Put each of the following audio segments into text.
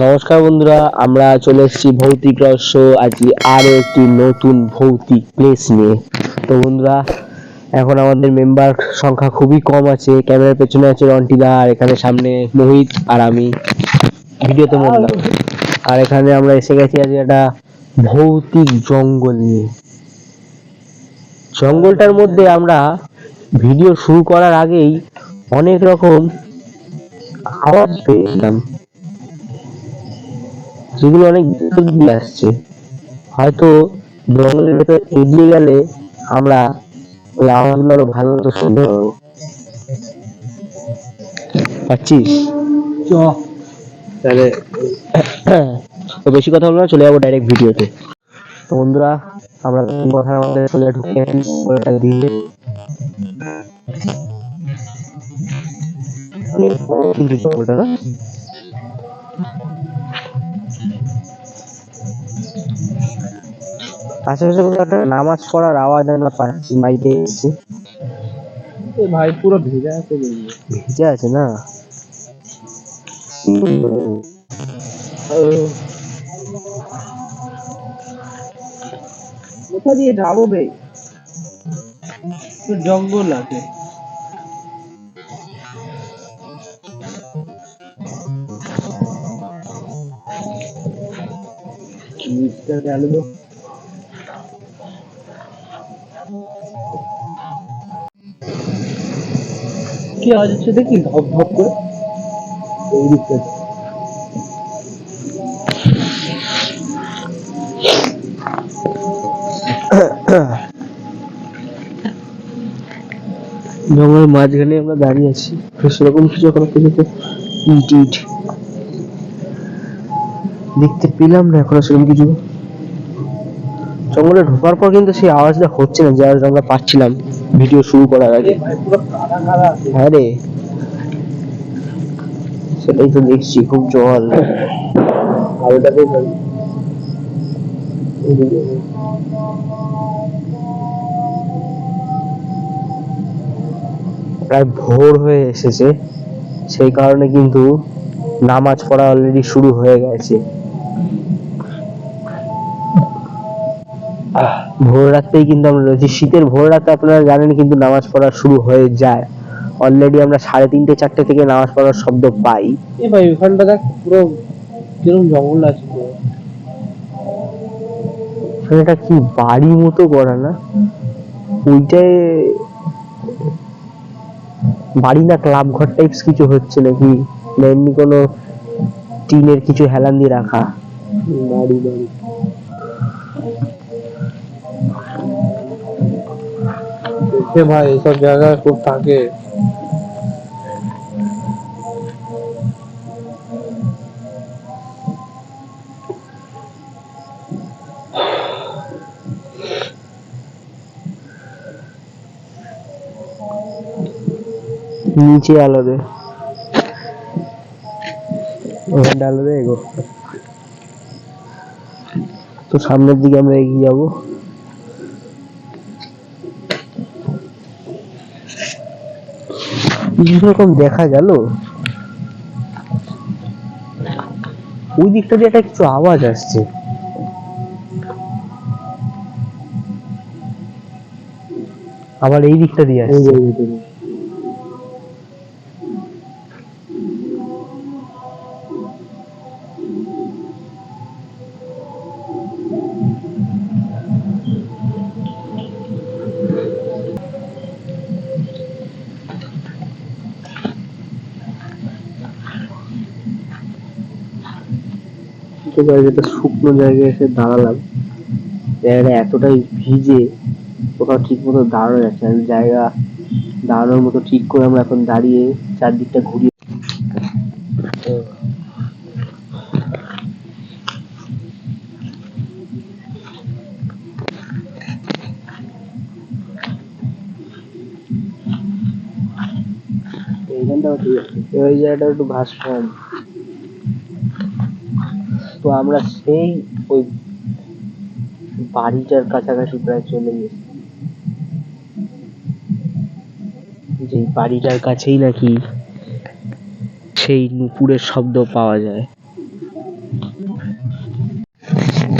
নমস্কার বন্ধুরা, আমরা চলে এসেছি ভৌতিক রহস্য। আজকে আরও একটি নতুন ভৌতিক প্লেস নিয়ে। তো বন্ধুরা, এখন আমাদের মেম্বার সংখ্যা খুবই কম আছে। ক্যামেরার পেছনে আছে রন্টিদা, আর এখানে সামনে মোহিত আর আমি। ভিডিওতে বললাম আর এখানে আমরা এসে গেছি আজকে একটা ভৌতিক জঙ্গল নিয়ে। জঙ্গলটার মধ্যে আমরা ভিডিও শুরু করার আগেই অনেক রকম আওয়াজ পেয়েছিলাম যেগুলো অনেক দূর দিয়ে আসছে। হয়তো জঙ্গলের ভেতর এগিয়ে গেলে আমরা ওই আওয়াজগুলো আরও ভালো মতো শুনতে পাবো। পাচ্ছিস? তাহলে তো বেশি কথা বলব না চলে যাব ডাইরেক্ট ভিডিওতে। তো বন্ধুরা আমরা কথা আমাদের চলে ঢুকে ওটা দিয়ে। কিন্তু জঙ্গলটা না আশেপাশে কোথাও একটা নামাজ পড়ার আওয়াজ আমরা পাচ্ছি মাইকে এসেছি ভাই পুরো ভেজা আছে ভিজে আছে না? কোথা দিয়ে যাব বে? জঙ্গল আছে। মিস্টার কি আওয়াজ হচ্ছে দেখি? ধপ ধপ করে। এই দিকটা। জঙ্গলের মাঝখানে আমরা দাঁড়িয়ে আছি। সেরকম কিছু এখন ইট ইট দেখতে পেলাম না এখনও সেরকম কিছু। জঙ্গলে ঢোকার পর কিন্তু সেই আওয়াজটা হচ্ছে না, যে আওয়াজটা আমরা পাচ্ছিলাম। ভিডিও শুরু করার আগে। হ্যাঁ রে সেটাই তো দেখছি খুব জল আর ওটাতে প্রায় ভোর হয়ে এসেছে। সেই কারণে কিন্তু নামাজ পড়া অলরেডি শুরু হয়ে গেছে। ভোর রাতেই কিন্তু আমরা রয়েছি। শীতের ভোর রাতে আপনারা জানেন কিন্তু নামাজ পড়া শুরু হয়ে যায়। অলরেডি আমরা সাড়ে তিনটে চারটে থেকে নামাজ পড়ার শব্দ পাই। এ ভাই ওখানটা দেখ পুরো কীরকম জঙ্গল আছে এটা কি বাড়ি মতো করা না? ওইটায় বাড়ি না ক্লাব ঘর টাইপস কিছু হচ্ছে নাকি? না এমনি কোনো টিনের কিছু হেলান দিয়ে রাখা। বাড়ি বাড়ি। দেখে ভাই, এসব জায়গায় খুব থাকে। নিচে আলো দে। ওখানটা আলো দে, এগো। তো সামনের দিকে আমরা এগিয়ে যাব। এরকম দেখা গেল? ওই দিকটা দিয়ে একটা কিছু আওয়াজ আসছে। আবার এই দিকটা দিয়ে আসছে। আছে একটা শুকনো জায়গায় এসে দাঁড়ালাম। জায়গাটা এতটাই ভিজে কোথাও ঠিক মতো দাঁড়ানো যাচ্ছে না। জায়গা দাঁড়ানোর মতো ঠিক করে আমরা এখন দাঁড়িয়ে চারদিকটা ঘুরিয়ে এইখানটাও ঠিক আছে। ওই জায়গাটা একটু ভাসমান। তো আমরা সেই ওই বাড়িটার কাছাকাছি প্রায় চলে গেছি। যে বাড়িটার কাছেই নাকি সেই নুপুরের শব্দ পাওয়া যায়।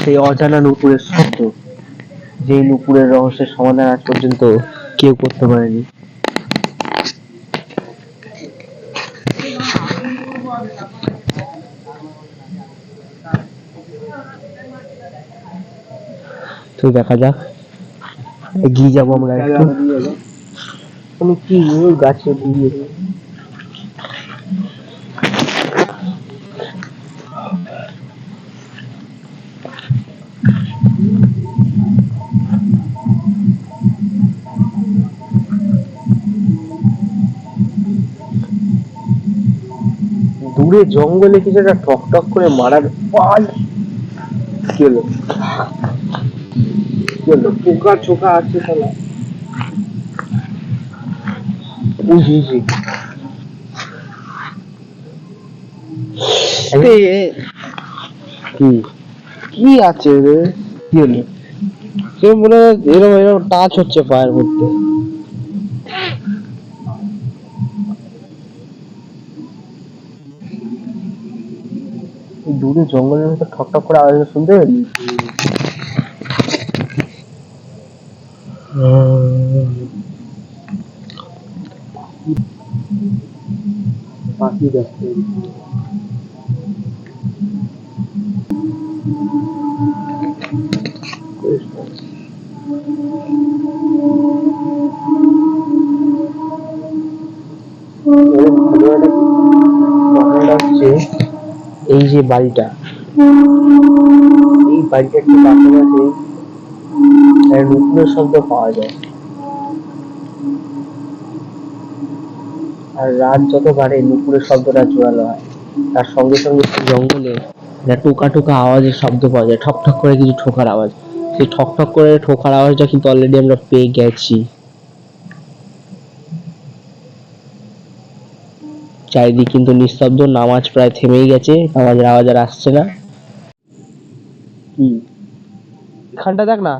সেই অজানা নুপুরের শব্দ, যেই নুপুরের রহস্যের সমাধান আজ পর্যন্ত কেউ করতে পারেনি। তো দেখা যাক। এগিয়ে যাব আমরা একটু। আমি কি গাছে দিয়ে দূরে জঙ্গলে কিছু একটা টক টক করে মারার পাল। হলো? পোকা চোকা আছে তাহলে। কি? কি আছে রে? কি হলো? সে মনে এরকম এরকম টাচ হচ্ছে পায়ের মধ্যে। দূরে জঙ্গলের মধ্যে ঠক ঠক করে আওয়াজ শুনতে পেলি পাখি হচ্ছে এই যে বাড়িটা এই বাড়িটা একটু একটা নুপুরের শব্দ পাওয়া যায়। আর রাত যত বাড়ে, নুপুরের শব্দটা জোরালো হয়। তার সঙ্গে সঙ্গে জঙ্গলে টোকা টোকা আওয়াজের শব্দ পাওয়া যায়, ঠক ঠক করে কিছু ঠোকার আওয়াজ। সেই ঠক ঠক করে ঠোকার আওয়াজটা কিন্তু অলরেডি আমরা পেয়ে গেছি। চারিদিক কিন্তু নিস্তব্ধ, নামাজ প্রায় থেমেই গেছে, নামাজের আওয়াজ আর আসছে না। কি এখানটা দেখ না।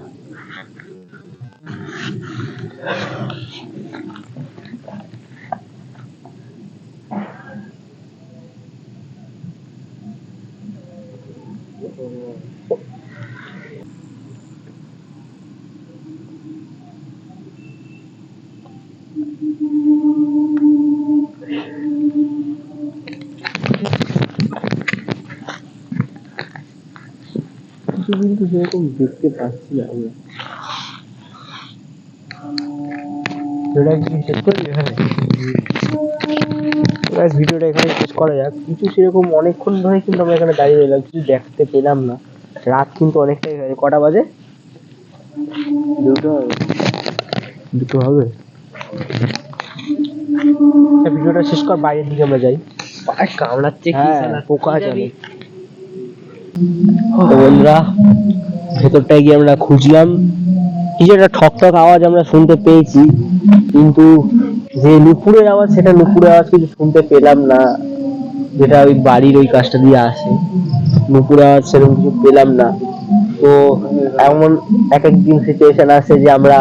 কিছু কিন্তু সেরকম দেখতে পাচ্ছি না আমরা ভিডিওটা এখানে Guys, ভিডিওটা এখানে শেষ করা যাক। কিছু সেরকম অনেকক্ষণ ধরে কিন্তু আমরা এখানে দাঁড়িয়ে রইলাম কিছু দেখতে পেলাম না। রাত কিন্তু অনেকটাই হয়ে কটা বাজে? দুটো। দুটো হবে? ভিডিওটা শেষ কর বাইরের দিকে আমরা যাই। পায়ে কামড়াচ্ছে কি হ্যাঁ পোকা জানে। বন্ধুরা ভেতরটায় গিয়ে আমরা খুঁজলাম। কিছু একটা ঠক ঠক আওয়াজ আমরা শুনতে পেয়েছি, কিন্তু যে নুপুরের আওয়াজ, সেটা নুপুরের আওয়াজ কিছু শুনতে পেলাম না, যেটা ওই বাড়ির ওই কাজটা দিয়ে আসে। নুপুরের আওয়াজ সেরকম কিছু পেলাম না। তো এমন এক এক দিন সিচুয়েশন আসে যে আমরা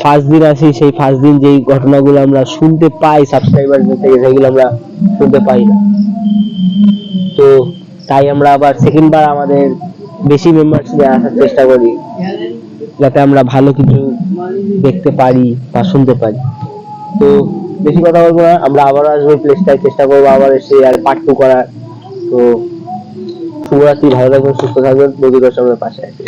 ফার্স্ট দিন আসি, সেই ফার্স্ট দিন যেই ঘটনাগুলো আমরা শুনতে পাই সাবস্ক্রাইবার থেকে, সেগুলো আমরা শুনতে পাই না। তো তাই আমরা আবার সেকেন্ড বার আমাদের বেশি মেম্বার্স নিয়ে আসার চেষ্টা করি। যাতে আমরা ভালো কিছু দেখতে পারি বা শুনতে পারি। তো বেশি কথা বলব না, আমরা আবার আসব প্লেসটায় চেষ্টা করব আবার এসে আর পার্ট টু করার। তো শুভরাত্রি, ভালো থাকবেন, সুস্থ থাকবেন বন্ধুদের সঙ্গে পাশে আছে।